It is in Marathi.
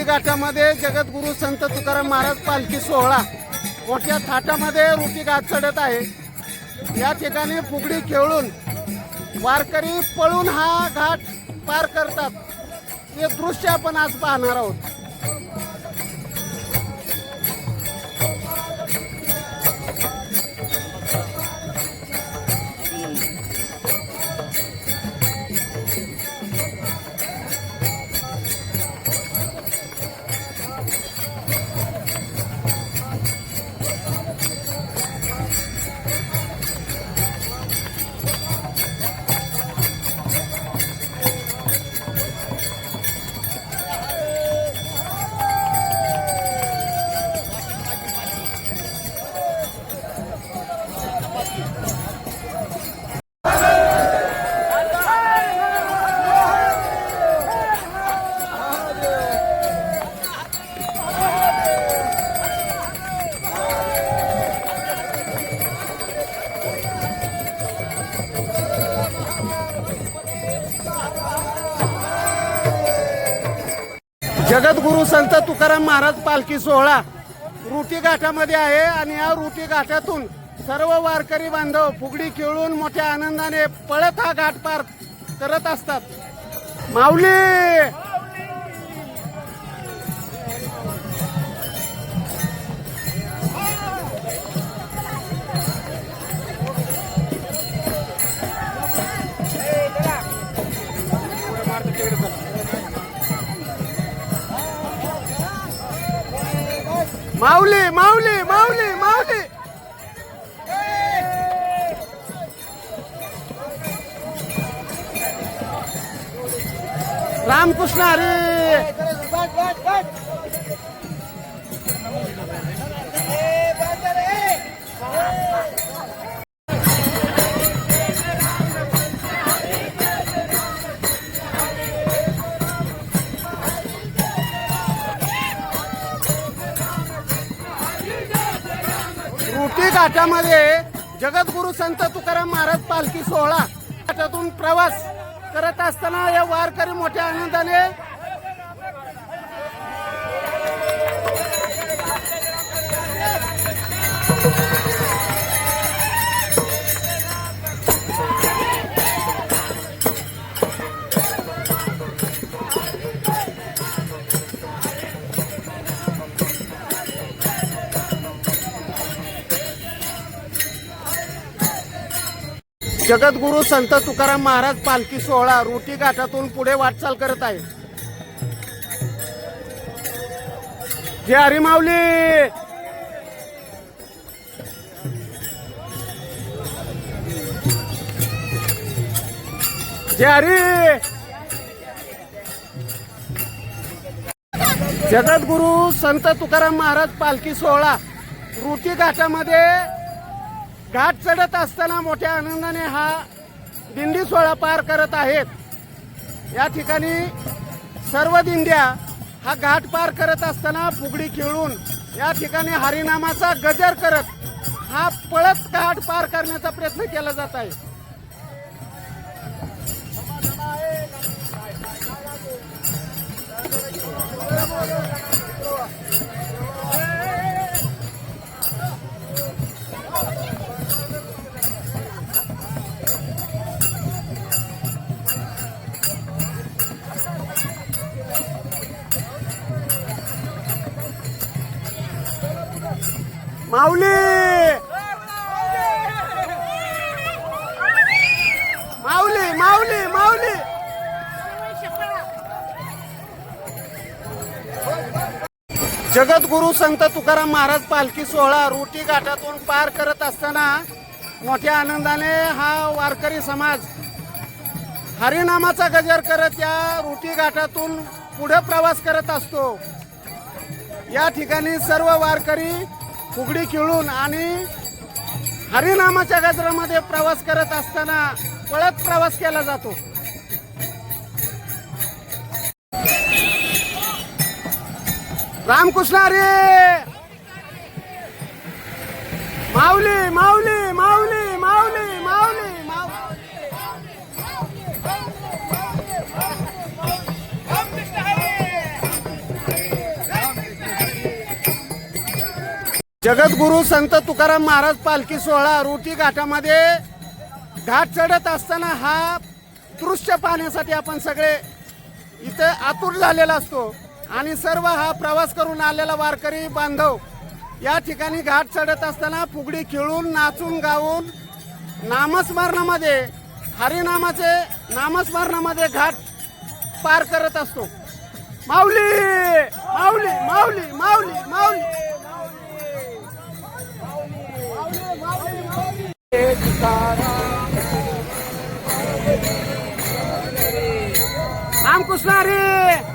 घाटामध्ये जगद्गुरु संत तुकाराम महाराज पालखी सोहळा मोठ्या थाटामध्ये रुटी घाट चढत आहे. या ठिकाणी फुगडी खेळून वारकरी पळून हा घाट पार करतात. हे दृश्य आपण आज पाहणार आहोत. जगद्गुरु संत तुकाराम महाराज पालखी सोहळा रुटी घाटामध्ये आहे आणि या रुटी घाटातून सर्व वारकरी बांधव फुगडी खेळून मोठ्या आनंदाने पळत हा घाट पार करत असतात. माऊली! माऊली माऊली माऊली माऊली. रामकृष्ण अरे घाटामध्ये जगद्गुरु संत तुकाराम महाराज पालखी सोहळा घाटातून प्रवास करत असताना या वारकरी मोठ्या आनंदाने जगद्गुरु संत तुकाराम महाराज पालखी सोहळा रोटी घाटातून पुढे वाटचाल करत आहे. जे हरिमावली माऊली. हरी. जगद्गुरु संत तुकाराम महाराज पालखी सोहळा रुटी घाटामध्ये घाट चढत असताना मोठ्या आनंदाने हा दिंडी सोहळा पार करत आहेत. या ठिकाणी सर्व दिंड्या हा घाट पार करत असताना फुगडी खेळून या ठिकाणी हरिनामाचा गजर करत हा पळत घाट पार करण्याचा प्रयत्न केला जात आहे. माऊली! माऊली माऊली माऊली! जगद्गुरु संत तुकाराम महाराज पालखी सोहळा रोटी घाटातून पार करत असताना मोठ्या आनंदाने हा वारकरी समाज हरिनामाचा गजर करत या रोटी घाटातून पुढे प्रवास करत असतो. या ठिकाणी सर्व वारकरी फुगडी खेळून आणि हरिनामाच्या गजरामध्ये प्रवास करत असताना पळत प्रवास केला जातो. रामकृष्ण हरी! माऊली माऊली! जगद्गुरु संत तुकाराम महाराज पालखी सोहळा रोटी घाटामध्ये घाट चढत असताना हा दृश्य पाहण्यासाठी आपण सगळे इथे आतुर झालेला असतो. आणि सर्व हा प्रवास करून आलेला वारकरी बांधव या ठिकाणी घाट चढत असताना फुगडी खेळून नाचून गाऊन नामस्मरणामध्ये हरिनामाचे नामस्मरणामध्ये घाट पार करत असतो. माऊली माऊली माऊली माऊली माऊली. रामकृष्ण रे!